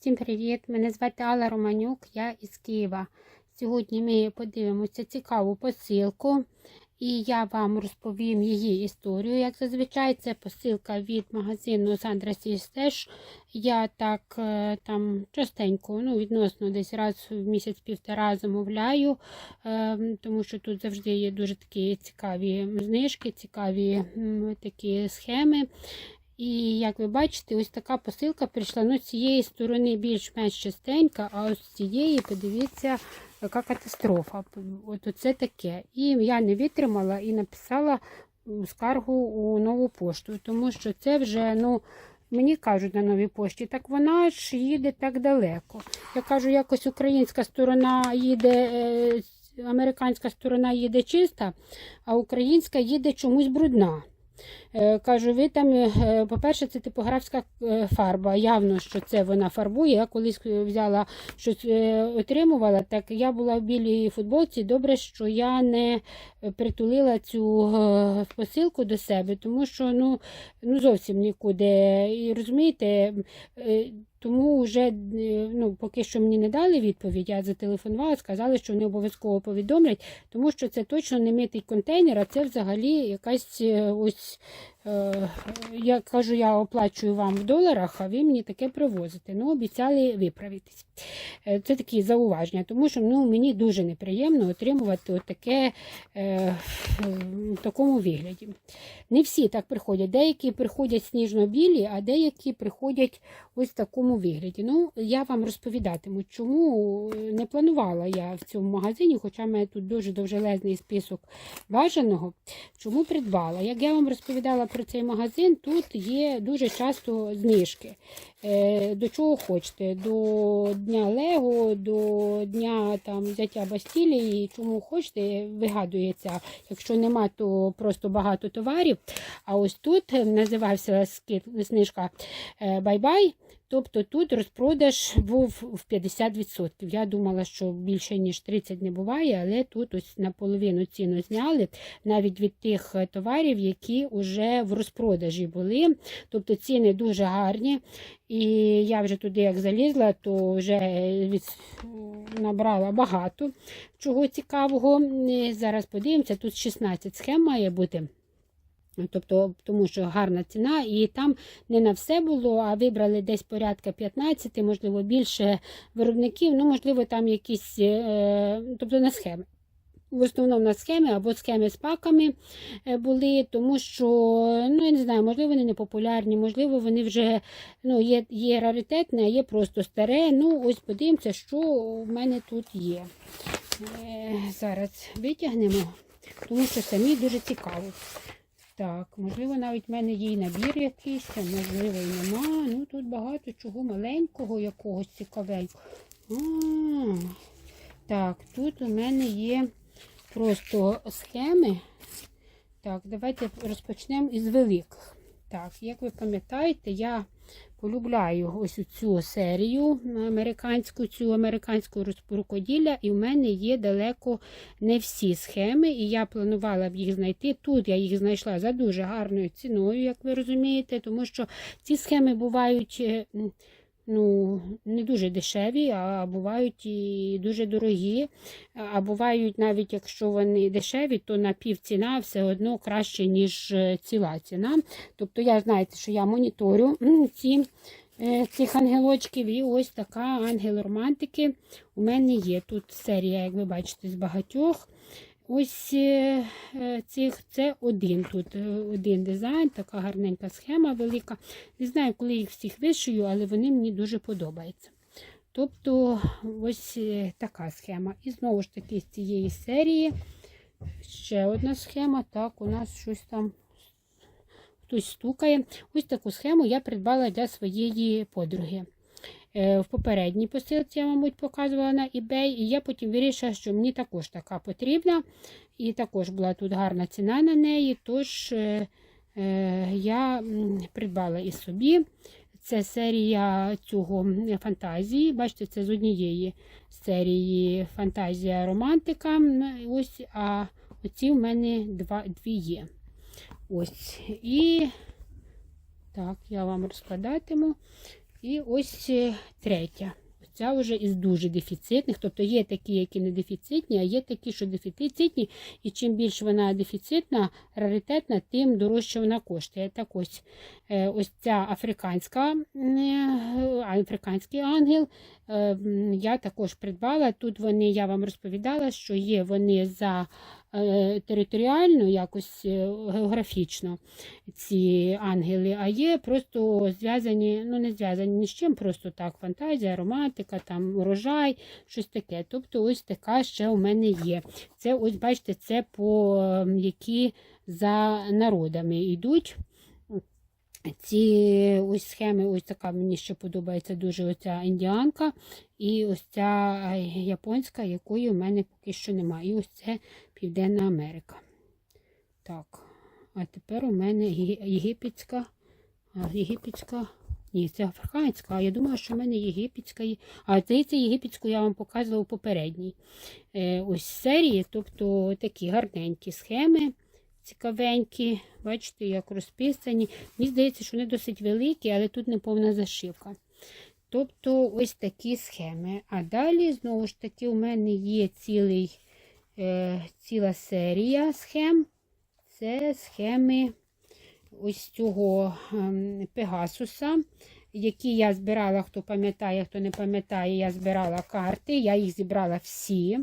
Всім привіт! Мене звати Алла Романюк, я із Києва. Сьогодні ми подивимося цікаву посилку, і я вам розповім її історію. Як зазвичай, це посилка від магазину Сандра Сістеж. Я так е, там частенько, ну, відносно десь раз в місяць-півтора замовляю, е, тому що тут завжди є дуже такі цікаві знижки, цікаві такі схеми. І як ви бачите, ось така посилка прийшла. Ну, з цієї сторони більш-менш частенька, а ось цієї, подивіться, яка катастрофа. От оце таке. І я не витримала і написала скаргу у нову пошту, тому що це вже, ну. Мені кажуть на новій пошті, так вона ж їде так далеко. Я кажу, якось українська сторона їде, е, американська сторона їде чиста, а українська їде чомусь брудна. Е, Кажу, ви там, е, по-перше, це типографська е, фарба. Явно, що це вона фарбує. Я колись взяла щось отримувала, так я була в білій футболці. Добре, що я не притулила цю посилку до себе, тому що ну, ну зовсім нікуди. І розумієте, тому вже е, ну, поки що мені не дали відповідь, я зателефонувала, сказали, що вони обов'язково повідомлять, тому що це точно не митий контейнер, а це взагалі якась е, ось. Е, Я кажу, я оплачую вам в доларах, а ви мені таке привозите. Ну, обіцяли виправитись. Е, Це такі зауваження, тому що ну, мені дуже неприємно отримувати отаке е, в такому вигляді. Не всі так приходять. Деякі приходять сніжно-білі, а деякі приходять ось в такому вигляді. Ну, я вам розповідатиму, чому не планувала я в цьому магазині, хоча в мене тут дуже довжелезний список бажаного. Чому придбала? Як я вам розповідала про цей магазин, тут є дуже часто знижки. Е, До чого хочете? До Дня Лего, до Дня там, взяття Бастілії, чому хочете, вигадується. Якщо нема, то просто багато товарів. А ось тут називався скид- знижка е, Бай-бай. Тобто тут розпродаж був в 50%. Я думала, що більше ніж 30 не буває, але тут ось наполовину ціну зняли навіть від тих е, товарів, які вже в розпродажі були. Тобто ціни дуже гарні. І я вже туди як залізла, то вже від... набрала багато чого цікавого. Зараз подивимося, тут 16 схем має бути. Тобто, тому що гарна ціна, і там не на все було, а вибрали десь порядка 15, можливо, більше виробників, ну, можливо, там якісь, е, тобто на схеми. В основному на схеми або схеми з паками е, були, тому що, ну, я не знаю, можливо, вони не популярні, можливо, вони вже ну, є, є раритетне, а є просто старе. Ну, ось подивимося, що в мене тут є. Е, зараз витягнемо, тому що самі дуже цікаво. Так, можливо, навіть в мене є набір якийсь, можливо, і нема. Ну, тут багато чого маленького якогось цікавенького. Так, тут у мене є просто схеми. Так, давайте розпочнемо із великих. Так, як ви пам'ятаєте, я полюбляю ось цю серію американську, цю американську рукоділля, і в мене є далеко не всі схеми, і я планувала б їх знайти. Тут я їх знайшла за дуже гарною ціною, як ви розумієте, тому що ці схеми бувають. Ну, не дуже дешеві, а бувають і дуже дорогі. А бувають навіть, якщо вони дешеві, то на півціна все одно краще, ніж е, ціла ціна. Тобто, я знаєте, що я моніторю ці, е, цих ангелочків, і ось така ангел романтики у мене є. Тут серія, як ви бачите, з багатьох. Ось е, е, цих це один тут е, один дизайн, така гарненька схема велика. Не знаю, коли їх всіх вишию, але вони мені дуже подобаються. Тобто ось така схема. І знову ж таки з цієї серії ще одна схема. Так, у нас щось там хтось стукає. Ось таку схему я придбала для своєї подруги. Е, В попередній посилці я, мабуть, показувала на eBay, і я потім вирішила, що мені також така потрібна. І також була тут гарна ціна на неї. Тож е, е, я придбала і собі. Це серія цього фантазії. Бачите, це з однієї серії фантазія романтика. Ось, а оці в мене два, дві є. Ось. І так, я вам розкладатиму. І ось е, третя. Ця вже із дуже дефіцитних. Тобто є такі, які не дефіцитні, а є такі, що дефіцитні. І чим більше вона дефіцитна, раритетна, тим дорожче вона коштує. Так ось е, ось ця африканська, е, африканський ангел. Я також придбала. Тут вони, я вам розповідала, що є вони за територіально, якось е, географічно ці ангели, а є просто зв'язані, ну не зв'язані ні з чим, просто так, фантазія, романтика, там урожай, щось таке. Тобто ось така ще у мене є. Це, ось бачите, це по які за народами йдуть. Ці ось схеми, ось така мені ще подобається дуже оця індіанка і ось ця е, японська, якої у мене поки що немає. І ось це Південна Америка. Так, а тепер у мене єгипетська, єгипетська, ні, це африканська, а я думаю, що в мене єгипетська. А здається, єгипетську я вам показувала у попередній е, ось серії, тобто такі гарненькі схеми, цікавенькі, бачите, як розписані. Мені здається, що вони досить великі, але тут не повна зашивка. Тобто ось такі схеми. А далі, знову ж таки, у мене є цілий, е, ціла серія схем. Це схеми ось цього ем, Пегасуса, які я збирала, хто пам'ятає, хто не пам'ятає, я збирала карти, я їх зібрала всі.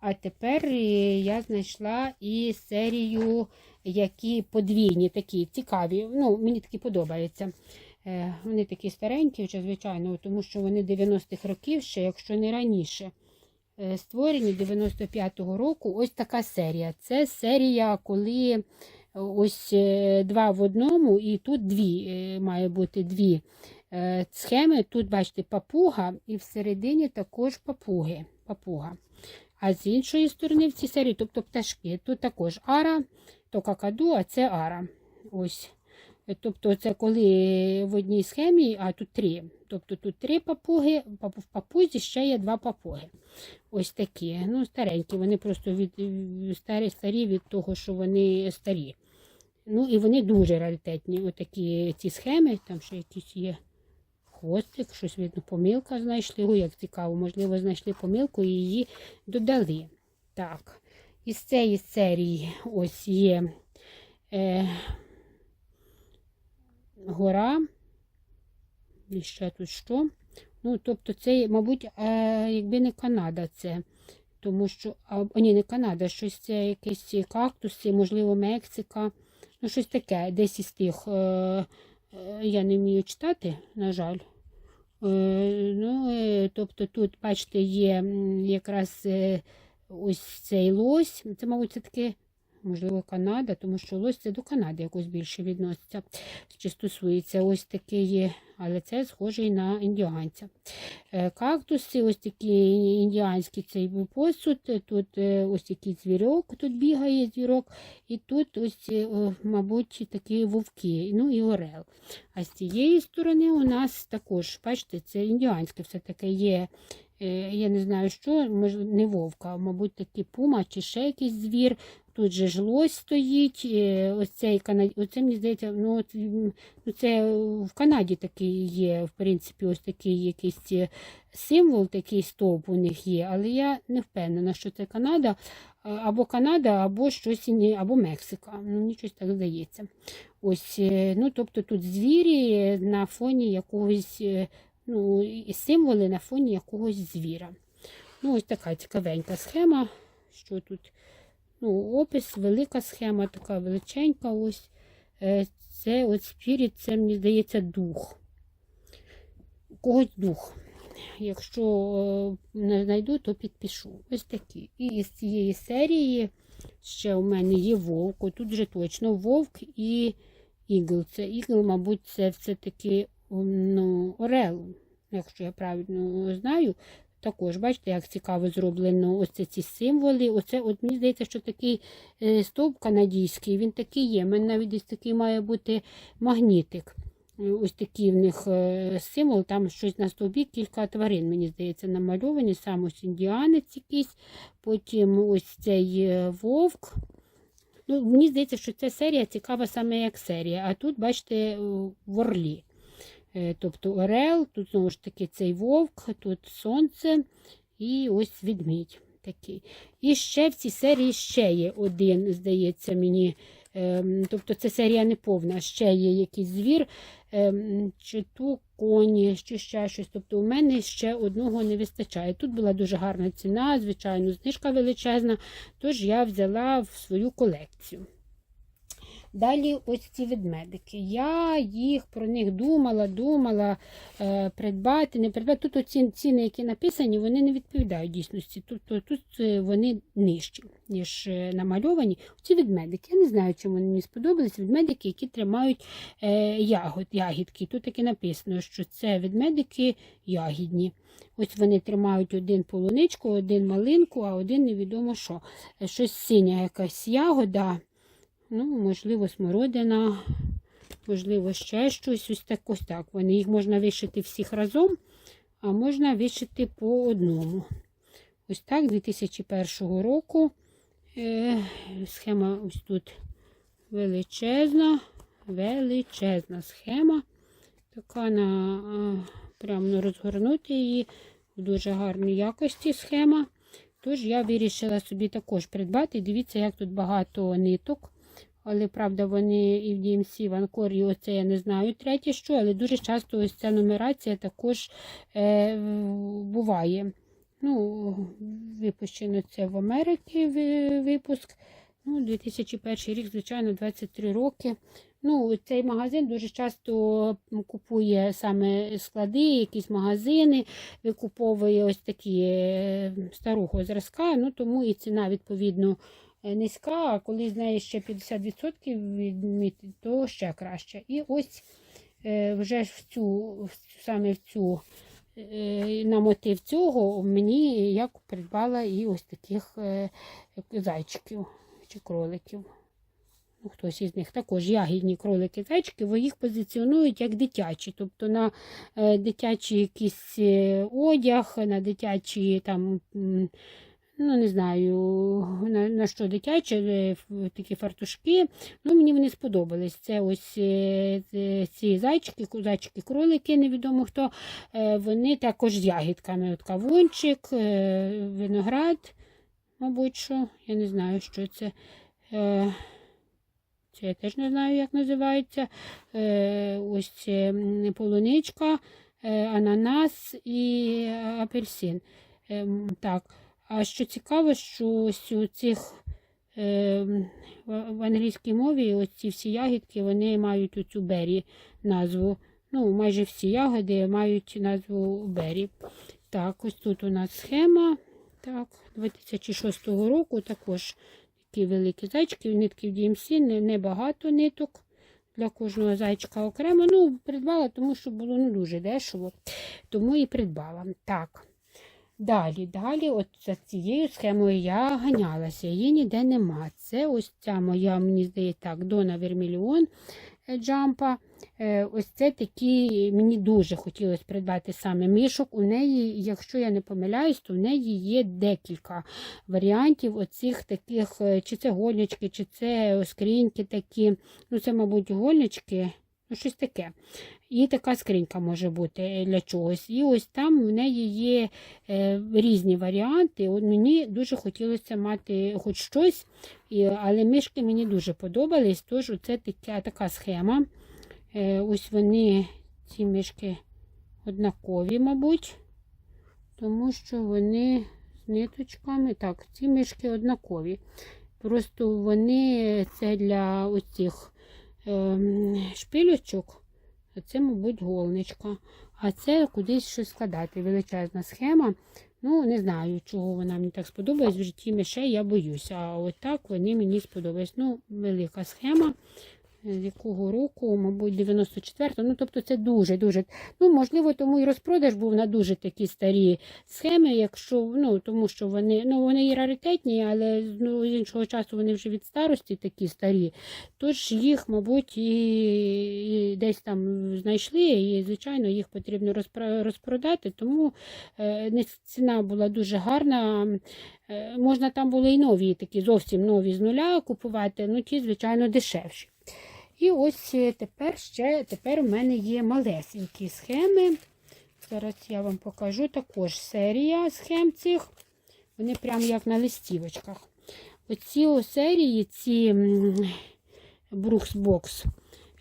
А тепер е, я знайшла і серію, які подвійні, такі цікаві. Ну, мені такі подобаються. Е, Вони такі старенькі, звичайно, тому що вони 90-х років ще, якщо не раніше. Е, Створені 95-го року ось така серія. Це серія, коли ось два в одному, і тут дві має бути дві схеми. Тут, бачите, папуга, і всередині також папуги. папуга. А з іншої сторони в цій серії, тобто пташки, тут також ара, то какаду, а це ара. Ось. Тобто це коли в одній схемі, а тут три. Тобто тут три папуги, в папузі ще є два папуги. Ось такі. Ну, старенькі. Вони просто від, старі, старі від того, що вони старі. Ну і вони дуже раритетні. Отакі ці схеми, там ще якісь є хвостик, щось видно, помилка знайшли. Ой, як цікаво, можливо, знайшли помилку і її додали. Так, із цієї серії ось є е, гора. І ще тут що? Ну, тобто, це, мабуть, е, якби не Канада, це. Тому що, а, ні, не Канада, щось це якісь кактуси, можливо, Мексика. Ну, щось таке, десь із тих. Е, я не вмію читати, на жаль. Е, ну, е, тобто тут, бачите, є якраз е, ось цей лось. Це, мабуть, це таке, можливо, Канада, тому що лось це до Канади якось більше відноситься, чи стосується. Ось таке є, але це схожий на індіанця. Е, Кактуси, ось такі індіанські цей посуд. Тут е, ось такий звірок, тут бігає звірок, і тут ось, е, мабуть, такі вовки, ну і орел. А з цієї сторони у нас також, бачите, це індіанське все-таки є. Е, Я не знаю, що, не вовка, а, мабуть, такий пума чи ще якийсь звір. Тут же ж лось стоїть. е, Ось цей Канад... Оце, мені здається, ну, ну, це в Канаді такий є, в принципі, ось такий якийсь е, символ, такий стовп у них є, але я не впевнена, що це Канада, або Канада, або щось або Мексика. Ну, мені щось так здається. Ось, ну, тобто тут звірі на фоні якогось, ну, і символи на фоні якогось звіра. Ну, ось така цікавенька схема. Що тут? Ну, опис, велика схема, така величенька. Ось. Е, Це от спіріт, це, мені здається, дух. У когось дух. Якщо е, не знайду, то підпишу. Ось такі. І із цієї серії ще у мене є вовк. Тут вже точно вовк і ігл. Це ігл, мабуть, це все-таки ну, орел, якщо я правильно знаю. Також, бачите, як цікаво зроблено ось ці символи. Оце, от мені здається, що такий е, стовп канадійський, він такий є. У мене навіть десь такий має бути магнітик. Ось такий в них е, символ, там щось на стовбі, кілька тварин, мені здається, намальовані. Сам ось індіанець якийсь, потім ось цей е, вовк. Ну, мені здається, що ця серія цікава саме як серія. А тут, бачите, в орлі. Е, Тобто орел, тут знову ж таки цей вовк, тут сонце і ось відмідь такий. І ще в цій серії ще є один, здається мені. Ем, Тобто це серія не повна, ще є якийсь звір, ем, чи то коні, чи ще щось. Тобто у мене ще одного не вистачає. Тут була дуже гарна ціна, звичайно, знижка величезна, тож я взяла в свою колекцію. Далі ось ці ведмедики. Я їх про них думала, думала е, придбати, не придбати. Тут оці ціни, які написані, вони не відповідають дійсності. Тобто тут е, вони нижчі, ніж е, намальовані. Ці ведмедики. Я не знаю, чому вони мені сподобались. Ведмедики, які тримають ягод, ягідки. Тут таки написано, що це ведмедики ягідні. Ось вони тримають один полуничку, один малинку, а один невідомо що. Щось синя якась ягода. Ну, можливо, смородина, можливо, ще щось. Ось так ось так. Вони їх можна вишити всіх разом, а можна вишити по одному. Ось так, 2001 року. Е, схема ось тут величезна, величезна схема. Така на прямо розгорнути її в дуже гарній якості схема. Тож я вирішила собі також придбати. Дивіться, як тут багато ниток. Але, правда, вони і в DMC, в Анкор, і оце я не знаю третє що, але дуже часто ось ця нумерація також е, буває. Ну, Випущено це в Америці випуск. Ну, 2001 рік, звичайно, 23 роки. Ну, Цей магазин дуже часто купує саме склади, якісь магазини, викуповує ось такі е, старого зразка, ну тому і ціна відповідно низька, а коли з неї ще 50% відмітить, то ще краще. І ось е, вже в цю, саме в цю е, на мотив цього мені я придбала і ось таких е, зайчиків чи кроликів. Ну, хтось із них також ягідні кролики зайчики, бо їх позиціонують як дитячі. Тобто на е, дитячий якийсь е, одяг, на дитячі там. Ну, не знаю, на, на що дитяче, е, такі фартушки. Ну, мені вони сподобались. Це ось е, е, ці зайчики, зайчики, кролики, невідомо хто. Вони також з ягідками. От кавунчик, виноград, мабуть, що. Я не знаю, що це. Це я теж не знаю, як називається. Ось полуничка, ананас і апельсин. Так. А що цікаво, що ось у цих е, в англійській мові ось всі ягідки вони мають оцю бері назву. Ну, майже всі ягоди мають назву бері. Так, ось тут у нас схема. Так, 2006 року також такі великі зайчики, нитки в DMC, не- небагато ниток. Для кожного зайчика окремо. Ну, придбала, тому що було не дуже дешево. Тому і придбала. Так. Далі, далі, от за цією схемою я ганялася, її ніде нема. Це ось ця моя, мені здається, так, Дона Вермільйон е, Джампа. Е, Ось це такі, мені дуже хотілося придбати саме мішок. У неї, якщо я не помиляюсь, то в неї є декілька варіантів оцих таких, е, чи це гольнички, чи це скриньки такі. Ну, це, мабуть, гольнички, ну, щось таке. І така скринька може бути е, для чогось. І ось там в неї є е, різні варіанти. От мені дуже хотілося мати хоч щось, але мишки мені дуже подобались. Тож це така, така схема. Е, ось вони, ці мишки однакові, мабуть, тому що вони з ниточками. Так, ці мишки однакові. Просто вони це для оцих шпилючок. Це, мабуть, голничка. А це кудись щось складати. Величезна схема. Ну, не знаю, чого вона мені так сподобалась. В житті мишей я боюся. А от так вони мені сподобались. Ну, велика схема. З якого року, мабуть, 94-го. Ну, тобто це дуже-дуже. Ну, можливо, тому і розпродаж був на дуже такі старі схеми, якщо, ну, тому що вони, ну, вони і раритетні, але ну, з іншого часу вони вже від старості такі старі. Тож їх, мабуть, і, і десь там знайшли, і, звичайно, їх потрібно розпро- розпродати, тому е, ціна була дуже гарна. Е, можна там були і нові, такі зовсім нові з нуля купувати, ну ті, звичайно, дешевші. І ось е, тепер ще тепер у мене є малесенькі схеми. Зараз я вам покажу також серія схем цих. Вони прямо як на листівочках. Оці серії, ці Box,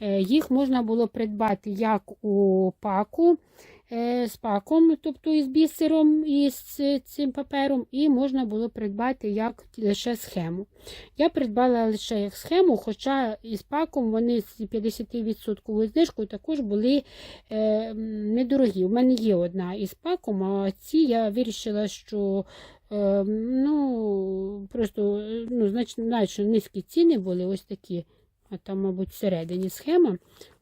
е, їх можна було придбати як у паку з паком, тобто із бісером і з цим папером, і можна було придбати як лише схему. Я придбала лише як схему, хоча із паком вони з 50% знижкою також були е, недорогі. У мене є одна із паком, а ці я вирішила, що е, ну, просто ну, значно, значно низькі ціни були ось такі. А там, мабуть, всередині схема.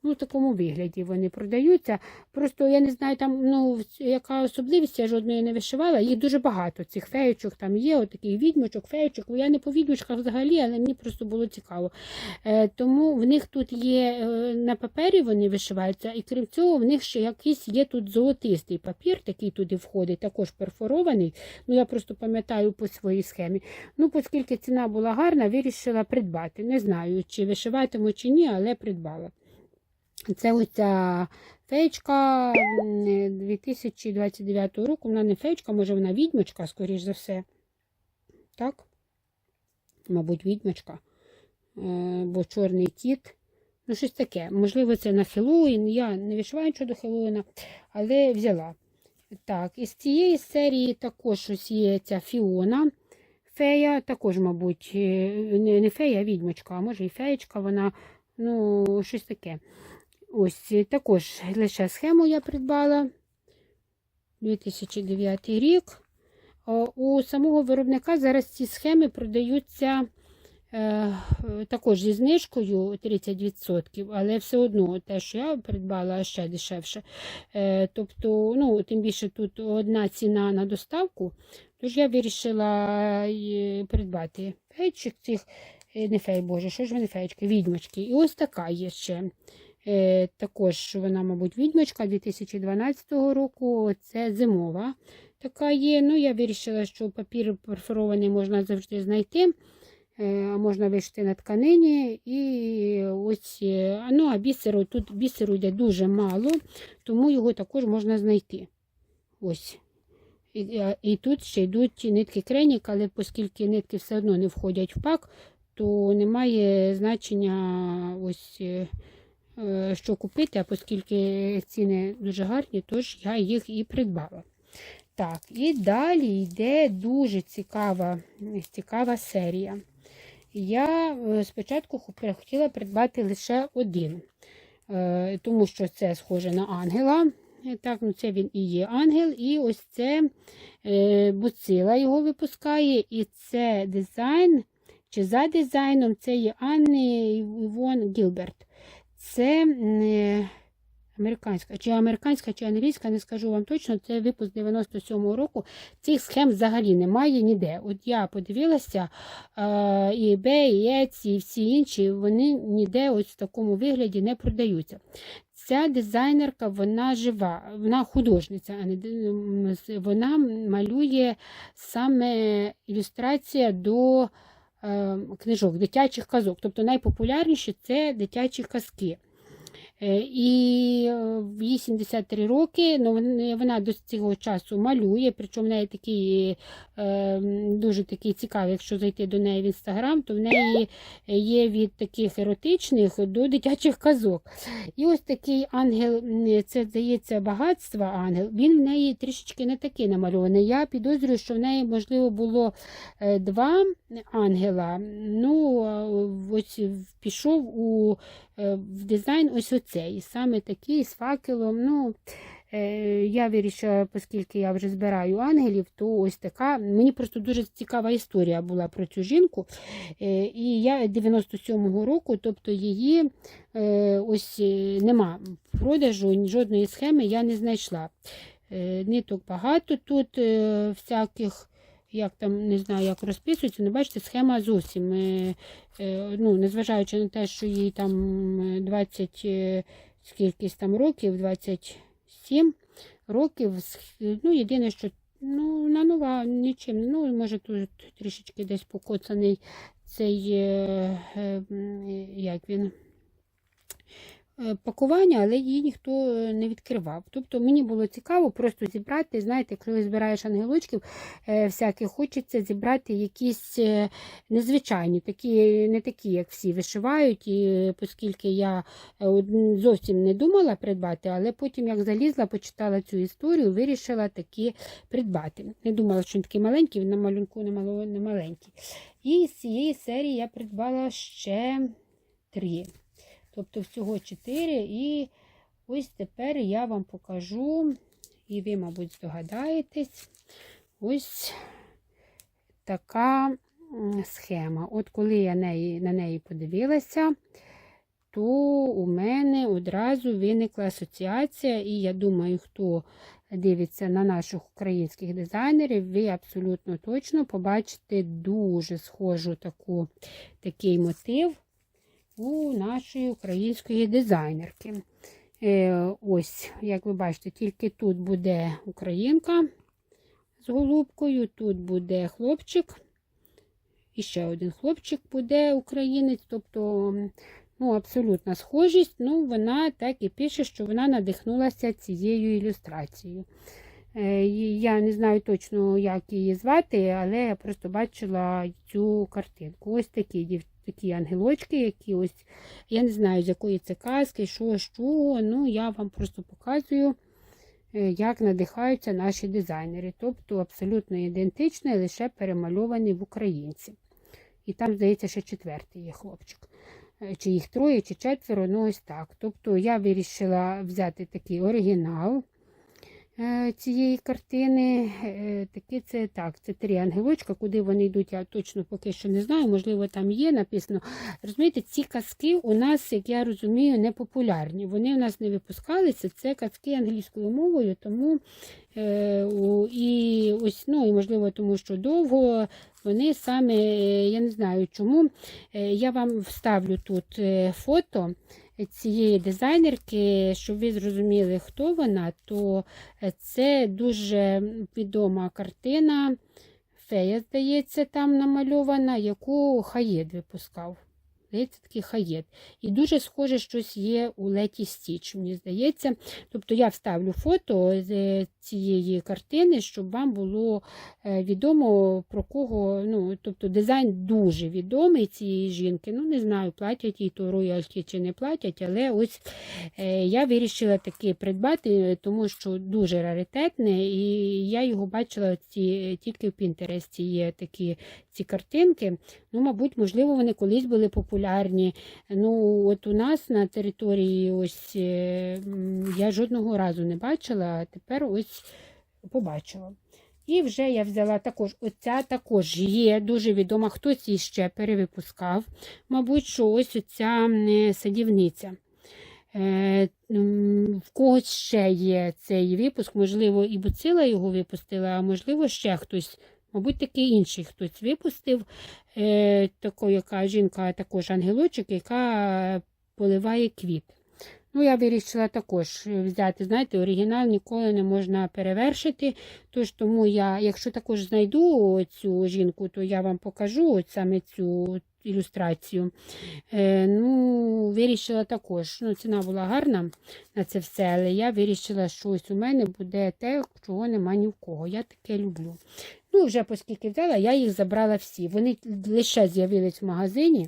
Ну, в такому вигляді вони продаються. Просто я не знаю, там, ну, яка особливість, я жодної не вишивала. Їх дуже багато цих феєчок там є, отакий відьмочок, феєчок. Я не по відьмочках взагалі, але мені просто було цікаво. Е, Тому в них тут є е, на папері вони вишиваються, і крім цього, в них ще якийсь є тут золотистий папір, такий туди входить, також перфорований. Ну, я просто пам'ятаю по своїй схемі. Ну, оскільки ціна була гарна, вирішила придбати. Не знаю, чи вишиватиму, чи ні, але придбала. Це оця феєчка 2029 року. Вона не феєчка, може вона відьмочка, скоріш за все. Так? Мабуть, відьмочка. Е, бо чорний кіт. Ну, щось таке. Можливо, це на Хеллоуін. Я не вишиваю нічого до Хеллоуіна, але взяла. Так, із цієї серії також ось є ця Фіона. Фея, також, мабуть, е, не фея, а відьмочка, а може і феєчка, вона, ну, щось таке. Ось також лише схему я придбала 2009 рік. У самого виробника зараз ці схеми продаються е, також зі знижкою 30%, але все одно те, що я придбала, ще дешевше. Е, тобто, ну, тим більше тут одна ціна на доставку, тож я вирішила е, придбати фейчик цих, не фей, боже, що ж вони фейчки, відьмочки. І ось така є ще. Е, також вона, мабуть, відьмочка 2012 року. Це зимова така є. Ну, Я вирішила, що папір перфорований можна завжди знайти. Е, можна вишити на тканині. І ось, е, ну, а бісеру, тут бісеру йде дуже мало, тому його також можна знайти. Ось. І, і тут ще йдуть нитки кренік, але оскільки нитки все одно не входять в пак, то немає значення ось що купити, а оскільки ціни дуже гарні, тож я їх і придбала. Так, і далі йде дуже цікава цікава серія. Я е, спочатку хотіла придбати лише один, е, тому що це схоже на ангела. Так, ну Це він і є ангел. І ось це буцила його випускає. І це дизайн, чи за дизайном це є Анни Івон Гілберт. Це американська, чи американська, чи англійська, не скажу вам точно, це випуск 97-го року. Цих схем взагалі немає ніде. От я подивилася, і eBay, і Etsy, і всі інші, вони ніде ось в такому вигляді не продаються. Ця дизайнерка, вона жива, вона художниця, а не вона малює саме ілюстрація до. Е, книжок, дитячих казок. Тобто найпопулярніші це дитячі казки. Е, і їй 73 роки ну, вона до цього часу малює, причому в неї такий е, дуже такий цікавий, якщо зайти до неї в інстаграм, то в неї є від таких еротичних до дитячих казок. І ось такий ангел, це здається, багатство ангел, він в неї трішечки не такий намальований. Я підозрюю, що в неї, можливо, було два ангела. Ну, ось пішов у Е, в дизайн ось оцей. Саме такий з факелом. ну, е, Я вирішила, оскільки я вже збираю ангелів, то ось така. Мені просто дуже цікава історія була про цю жінку. Е, і я 97-го року, тобто її ось нема продажу, жодної схеми я не знайшла. Ниток багато тут всяких як там, не знаю, як розписується, але бачите, схема зовсім, е, е, ну, незважаючи на те, що їй там 20 е, скількись там років, 27 років, ну, єдине, що ну, вона нова, нічим, ну, може тут трішечки десь покоцаний цей, як він, пакування, але її ніхто е, не відкривав. Тобто мені було цікаво просто зібрати, знаєте, коли збираєш ангелочків, е, всяких хочеться зібрати якісь е, незвичайні, такі, не такі, як всі вишивають, і е, оскільки я е, зовсім не думала придбати, але потім, як залізла, почитала цю історію, вирішила такі придбати. Не думала, що він такий маленький, він на малюнку не маленький. І з цієї серії я придбала ще три. Тобто всього чотири. І ось тепер я вам покажу, і ви, мабуть, здогадаєтесь, ось така схема. От коли я неї, на неї подивилася, то у мене одразу виникла асоціація, і я думаю, хто дивиться на наших українських дизайнерів, ви абсолютно точно побачите дуже схожу таку, такий мотив у нашої української дизайнерки. Е, ось, як ви бачите, тільки тут буде українка з голубкою, тут буде хлопчик. І ще один хлопчик буде українець, тобто ну, абсолютна схожість. Ну, вона так і пише, що вона надихнулася цією ілюстрацією. Е, Я не знаю точно, як її звати, але я просто бачила цю картинку. Ось такі такі ангелочки, які ось, я не знаю, з якої це казки, що, з чого. Ну, я вам просто показую, е, як надихаються наші дизайнери. Тобто абсолютно ідентичний, лише перемальований в українці. І там, здається, ще четвертий є хлопчик. Е, Чи їх троє, чи четверо, ну ось так. Тобто я вирішила взяти такий оригінал цієї картини. Е, Такі це так, це три ангелочка, куди вони йдуть, я точно поки що не знаю. Можливо, там є написано. Розумієте, ці казки у нас, як я розумію, не популярні. Вони у нас не випускалися. Це казки англійською мовою, тому е, і ось, ну і можливо, тому що довго вони саме, е, я не знаю чому. Е, Я вам вставлю тут е, фото цієї дизайнерки, щоб ви зрозуміли, хто вона, то е, це дуже відома картина. Фея, здається, там намальована, яку Хаєд випускав. Здається, хаєт. І дуже схоже щось є у Леті Стіч, мені здається. Тобто я вставлю фото з е, цієї картини, щоб вам було е, відомо про кого. Ну, тобто дизайн дуже відомий цієї жінки. Ну, не знаю, платять їй то роялті чи не платять, але ось е, я вирішила таки придбати, тому що дуже раритетне, і я його бачила ці, тільки в Пінтересті є такі ці картинки. Ну, мабуть, можливо, вони колись були популярні. Ну, от у нас на території ось е, я жодного разу не бачила, а тепер ось побачила. І вже я взяла також, оця також є дуже відома, хтось її ще перевипускав. Мабуть, що ось оця садівниця. Е, В когось ще є цей випуск, можливо, і Буцила його випустила, а можливо, ще хтось, мабуть, такий інший хтось випустив. Е, Тако, яка жінка, також ангелочок, яка поливає квіт. Ну, я вирішила також взяти, знаєте, оригінал ніколи не можна перевершити. Тож тому я, якщо також знайду цю жінку, то я вам покажу от саме цю ілюстрацію. Е, ну, вирішила також. Ну, ціна була гарна на це все, але я вирішила, що ось у мене буде те, чого нема ні в кого. Я таке люблю. Ну, вже оскільки взяла, я їх забрала всі. Вони лише з'явились в магазині.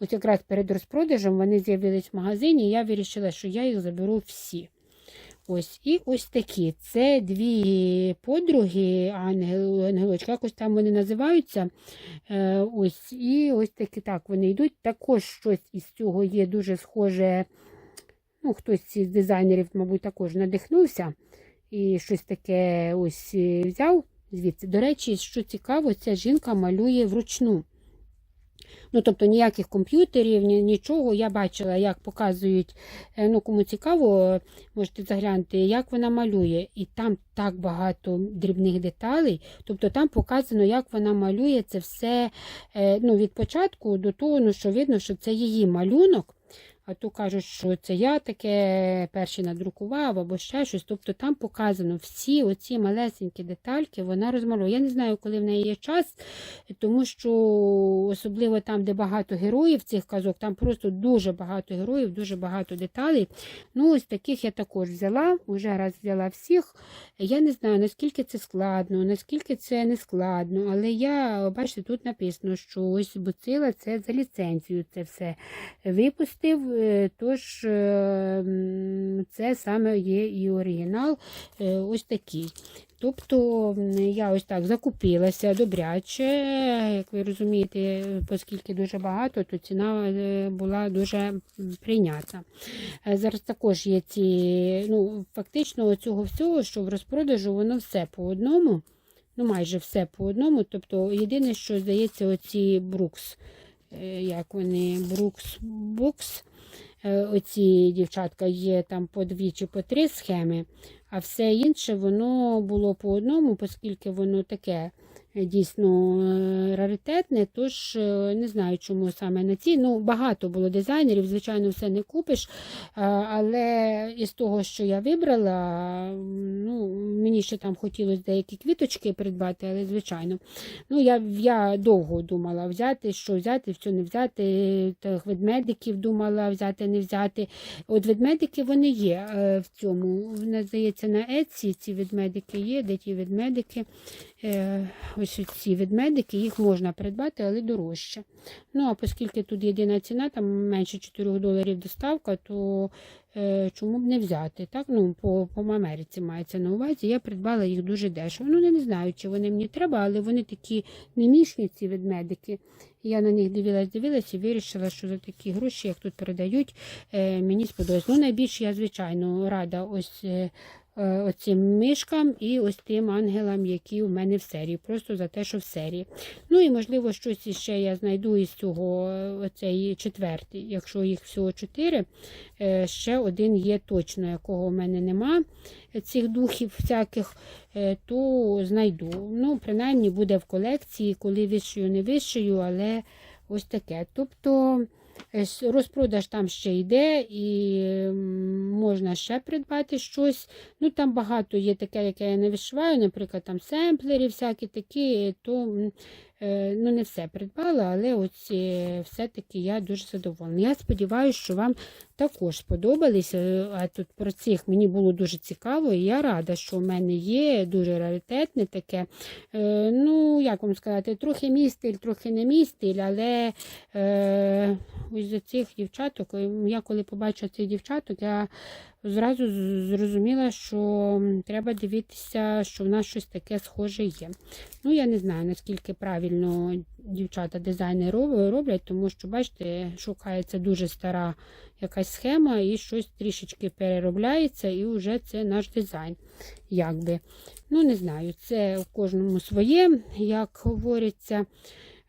Ось якраз перед розпродажем вони з'явились в магазині, і я вирішила, що я їх заберу всі. Ось, і ось такі. Це дві подруги, ангел, ангелочки, якось там вони називаються. Е, ось, і ось такі так вони йдуть. Також щось із цього є дуже схоже. Ну, хтось із дизайнерів, мабуть, також надихнувся і щось таке ось е, взяв звідси. До речі, що цікаво, ця жінка малює вручну. Ну, тобто ніяких комп'ютерів, ні, нічого. Я бачила, як показують, е, ну, кому цікаво, можете заглянути, як вона малює. І там так багато дрібних деталей. Тобто там показано, як вона малює це все е, ну, від початку до того, ну, що видно, що це її малюнок. А то кажуть, що це я таке перший надрукував або ще щось. Тобто там показано всі оці малесенькі детальки, вона розмалює. Я не знаю, коли в неї є час, тому що особливо там, де багато героїв цих казок, там просто дуже багато героїв, дуже багато деталей. Ну, ось таких я також взяла, вже раз взяла всіх. Я не знаю, наскільки це складно, наскільки це не складно, але я, бачите, тут написано, що ось Буцила це за ліцензію це все випустив, тож е, це саме є і оригінал е, ось такий. Тобто я ось так закупилася добряче, як ви розумієте, оскільки дуже багато, то ціна е, була дуже. Е, Зараз також є ці, ну, фактично цього всього, що в розпродажу, воно все по одному. Ну, майже все по одному. Тобто, єдине, що здається, оці Брукс, е, як вони, Брукс Букс, е, оці дівчатка є там по дві чи по три схеми, а все інше воно було по одному, оскільки воно таке е, дійсно е, раритетне, тож е, не знаю, чому саме на ці. Ну, багато було дизайнерів, звичайно, все не купиш. Але із того, що я вибрала, ну, мені ще там хотілося деякі квіточки придбати, але звичайно. Ну, я, я довго думала взяти, що взяти, що не взяти. Тих ведмедиків думала взяти, не взяти. От ведмедики вони є в цьому. Вона, здається, на Etsy ці ведмедики є, де ті ведмедики. Е, Ось ці ведмедики, їх можна придбати, але дорожче. Ну, а оскільки тут єдина ціна, там менше 4 доларів доставка, то е, чому б не взяти? Так? Ну, по, по Америці мається на увазі. Я придбала їх дуже дешево. Ну, не знаю, чи вони мені треба, але вони такі немішні, ці ведмедики. Я на них дивилась, дивилась і вирішила, що за такі гроші, як тут передають, е, мені сподобалось. Ну, найбільше я, звичайно, рада ось. е, Оцим мишкам і ось тим ангелам, які у мене в серії. Просто за те, що в серії. Ну і можливо, щось іще я знайду із цього е, оцей четвертий. Якщо їх всього чотири, е, ще один є точно, якого в мене нема е, цих духів всяких, е, то знайду. Ну, принаймні буде в колекції, коли вишию, не вишию, але ось таке. Тобто. Розпродаж там ще йде, і можна ще придбати щось. Ну, там багато є таке, яке я не вишиваю, наприклад, там семплери всякі такі, то ну, не все придбала, але ось е, все-таки я дуже задоволена. Я сподіваюся, що вам також сподобались. Е, А тут про цих мені було дуже цікаво, і я рада, що в мене є дуже раритетне таке. Е, Ну, як вам сказати, трохи мій стиль, трохи не мій стиль, але е, ось за цих дівчаток, е, я коли побачила цих дівчаток, я зразу зрозуміла, що треба дивитися, що в нас щось таке схоже є. Ну, я не знаю, наскільки правильно дівчата дизайни роб- роблять, тому що, бачите, шукається дуже стара якась схема і щось трішечки переробляється, і вже це наш дизайн. Якби. Ну, не знаю, це у кожному своє, як говориться.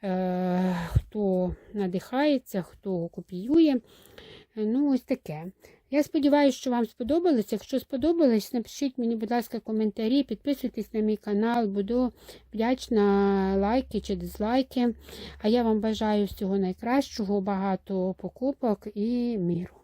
Е, хто надихається, хто копіює. Ну, ось таке. Я сподіваюся, що вам сподобалось. Якщо сподобалось, напишіть мені, будь ласка, коментарі, підписуйтесь на мій канал, буду вдячна лайки чи дизлайки. А я вам бажаю всього найкращого, багато покупок і миру.